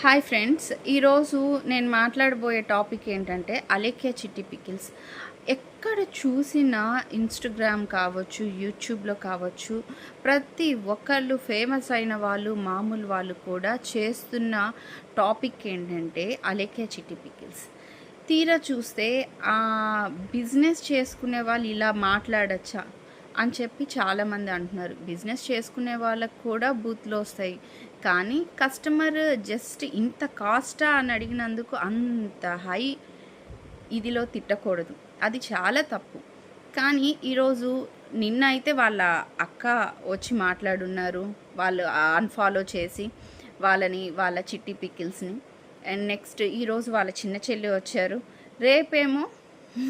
Hi friends ఈరోజు నేను మాట్లాడబోయే topic ఏంటంటే అలేఖ్య చిట్టి పికిల్స్. ఎక్కడ చూసినా ఇన్స్టాగ్రామ్ కావచ్చు యూట్యూబ్లో కావచ్చు ప్రతి ఒక్కళ్ళు ఫేమస్ అయిన వాళ్ళు మామూలు వాళ్ళు కూడా చేస్తున్న టాపిక్ ఏంటంటే అలేఖ్య చిట్టి పికిల్స్. తీరా చూస్తే ఆ బిజినెస్ చేసుకునే వాళ్ళు ఇలా మాట్లాడచ్చా? అని చెప్పి చాలామంది అంటున్నారు. బిజినెస్ చేసుకునే వాళ్ళకు కూడా బూత్లో వస్తాయి. కానీ కస్టమర్ జస్ట్ ఇంత కాస్టా అని అడిగినందుకు అంత హై ఇదిలో తిట్టకూడదు. అది చాలా తప్పు. కానీ ఈరోజు నిన్న అయితే వాళ్ళ అక్క వచ్చి మాట్లాడున్నారు. వాళ్ళు అన్ఫాలో చేసి వాళ్ళని వాళ్ళ చిట్టి పికిల్స్ని. అండ్ నెక్స్ట్ ఈరోజు వాళ్ళ చిన్న చెల్లి వచ్చారు. రేపేమో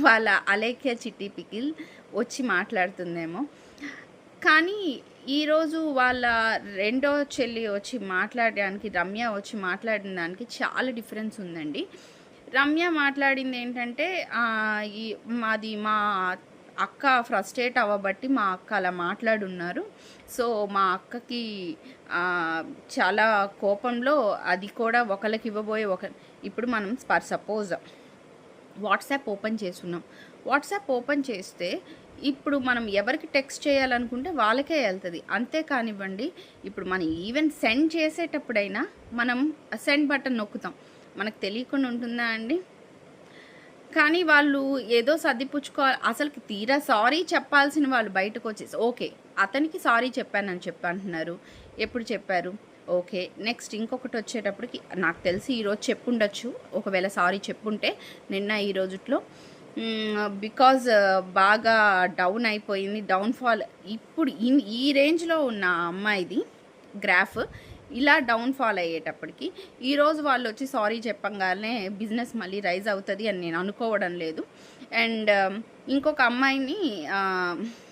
వాళ్ళ అలేఖ్య చిట్టి పికిల్ వచ్చి మాట్లాడుతుందేమో. కానీ ఈరోజు వాళ్ళ రెండో చెల్లి వచ్చి మాట్లాడడానికి రమ్య వచ్చి మాట్లాడిన దానికి చాలా డిఫరెన్స్ ఉందండి. రమ్య మాట్లాడింది ఏంటంటే ఈ మాది మా అక్క ఫ్రస్ట్రేట్ అవ్వబట్టి మా అక్క అలా మాట్లాడున్నారు. సో మా అక్కకి చాలా కోపంలో అది కూడా ఒకరికి ఇవ్వబోయే ఒక ఇప్పుడు మనం స్పర్ సపోజ్ వాట్సాప్ ఓపెన్ చేస్తున్నాం. వాట్సాప్ ఓపెన్ చేస్తే ఇప్పుడు మనం ఎవరికి టెక్స్ట్ చేయాలనుకుంటే వాళ్ళకే వెళ్తుంది. అంతే కానివ్వండి ఇప్పుడు మనం ఈవెన్ సెండ్ చేసేటప్పుడైనా మనం సెండ్ బటన్ నొక్కుతాం. మనకు తెలియకుండా ఉంటుందా అండి? కానీ వాళ్ళు ఏదో సర్దిపుచ్చుకోవాలి అసలుకి తీరా సారీ చెప్పాల్సిన వాళ్ళు బయటకు వచ్చేసి ఓకే అతనికి సారీ చెప్పానని చెప్పి అంటున్నారు. ఎప్పుడు చెప్పారు? ఓకే నెక్స్ట్ ఇంకొకటి వచ్చేటప్పటికి నాకు తెలిసి ఈరోజు చెప్పుండొచ్చు. ఒకవేళ సారీ చెప్పుంటే నిన్న ఈ రోజుట్లో. బికాజ్ బాగా డౌన్ అయిపోయింది డౌన్ఫాల్ ఇప్పుడు ఇన్ ఈ రేంజ్లో ఉన్న అమ్మాయిది గ్రాఫ్. ఇలా డౌన్ఫాల్ అయ్యేటప్పటికి ఈరోజు వాళ్ళు వచ్చి సారీ చెప్పంగానే బిజినెస్ మళ్ళీ రైజ్ అవుతుంది అని నేను అనుకోవడం లేదు. అండ్ um, ఇంకొక అమ్మాయిని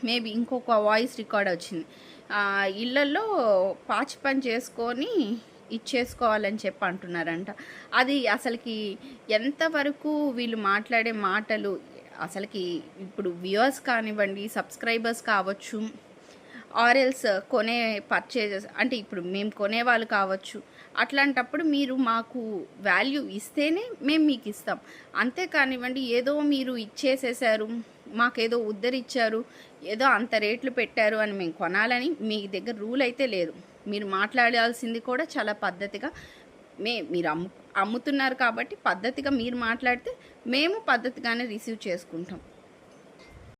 మేబీ ఇంకొక వాయిస్ రికార్డ్ వచ్చింది. ఇళ్ళల్లో పాచి పని చేసుకొని ఇచ్చేసుకోవాలని చెప్పి అంటున్నారంట. అది అసలుకి ఎంతవరకు వీళ్ళు మాట్లాడే మాటలు అసలుకి ఇప్పుడు వ్యూవర్స్ కానివ్వండి సబ్స్క్రైబర్స్ కావచ్చు ఆర్ఎల్స్ కొనే పర్చేజెస్ అంటే ఇప్పుడు మేము కొనేవాళ్ళు కావచ్చు అట్లాంటప్పుడు మీరు మాకు వాల్యూ ఇస్తేనే మేము మీకు ఇస్తాం. అంతే కానివ్వండి ఏదో మీరు ఇచ్చేసేసారు మాకేదో ఉద్ధరిచ్చారు ఏదో అంత రేట్లు పెట్టారు అని మేము కొనాలని మీ దగ్గర రూల్ అయితే లేదు. మీరు మాట్లాడాల్సింది కూడా చాలా పద్ధతిగా మే మీరు అమ్ము అమ్ముతున్నారు కాబట్టి పద్ధతిగా మీరు మాట్లాడితే మేము పద్ధతిగానే రిసీవ్ చేసుకుంటాం.